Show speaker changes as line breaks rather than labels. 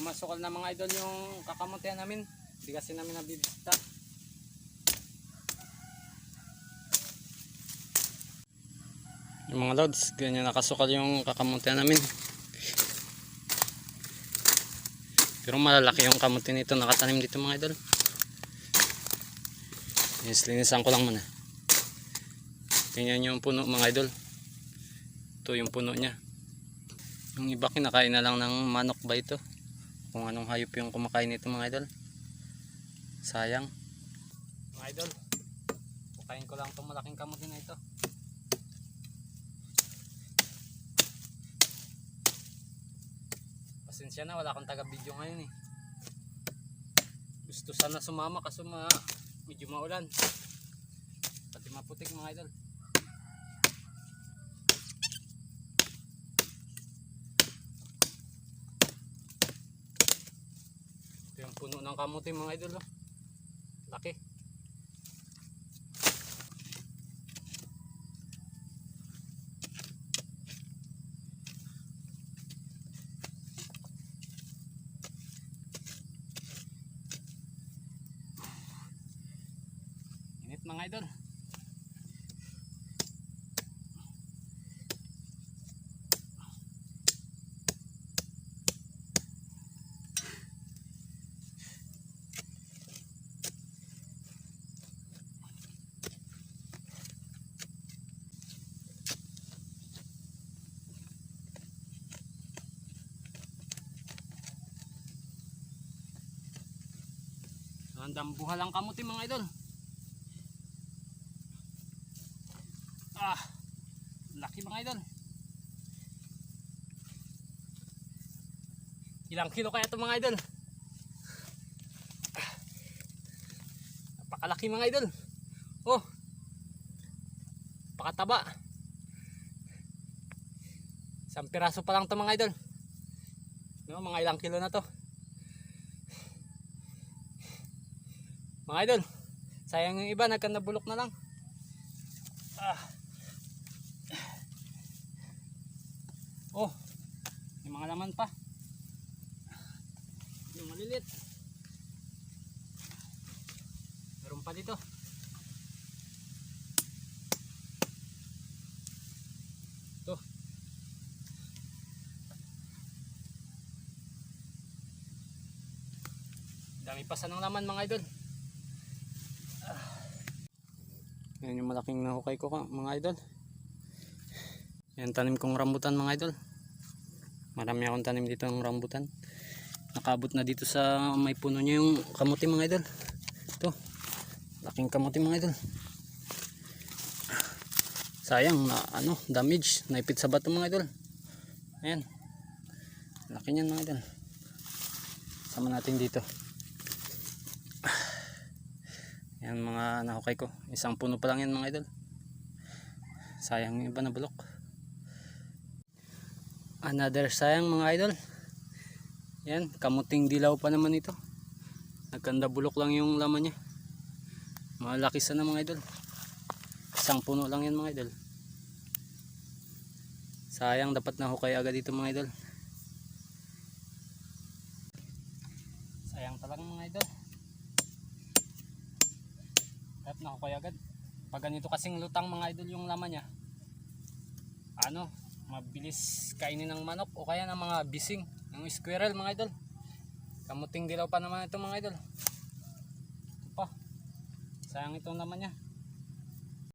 masukal na mga idol yung kakamutihan namin. Kasi namin nabibista. Yung mga loads, ganyan nakasukal yung kakamutihan namin. Pero malalaki yung kamuti nito nakatanim dito mga idol. Linis-linisan ko lang muna. Tingnan yung puno mga idol. Ito yung puno niya. Yung iba kinakain na lang ng manok ba ito? Kung anong hayop yung kumakain nito mga idol. Sayang. Mga idol, pukain ko lang itong malaking kamuti na ito. Pasensya na, wala akong taga-video ngayon eh. Gusto sana sumama kaso ma medyo maulan. Pati maputik mga idol. Ito yung puno ng kamuti mga idol. Oh. Laki. Init mga idol. Ang buha lang kamuti mga idol. Ah, laki mga idol. Ilang kilo kaya ito mga idol? Ah, Napakalaki mga idol. Oh, pakataba. Isang piraso pa lang ito mga idol. No, mga ilang kilo na to. Mga idol, sayang yung iba, nagkandabulok na lang. Ah. Oh, may mga laman pa. Yung malilit. Meron pa dito. Ito. Dami pa sa ng laman mga idol. Yan yung malaking nahukay ko mga idol. Yan tanim kong rambutan mga idol. Marami akong tanim dito ng rambutan. Nakabot na dito sa may puno niya yung kamuti mga idol. Ito. Laking kamuti mga idol. Sayang na ano, damage. Naipit sa bato mga idol. Ayan. Laki niyan mga idol. Sama natin dito. Yan mga nahukay ko. Isang puno pa lang yan mga idol. Sayang yung iba na bulok. Another sayang mga idol. Yan, kamuting dilaw pa naman ito. Nagkanda bulok lang yung laman niya. Malaki sana mga idol. Isang puno lang yan mga idol. Sayang dapat nahukay agad dito mga idol. Sayang talaga mga idol. Dapat nahukay agad. Pag ganito kasing lutang mga idol yung laman niya. Ano, mabilis kainin ng manok o kaya ng mga bising, ng squirrel mga idol. Kamuting dilaw pa naman ito mga idol. Ito pa. Sayang itong laman niya.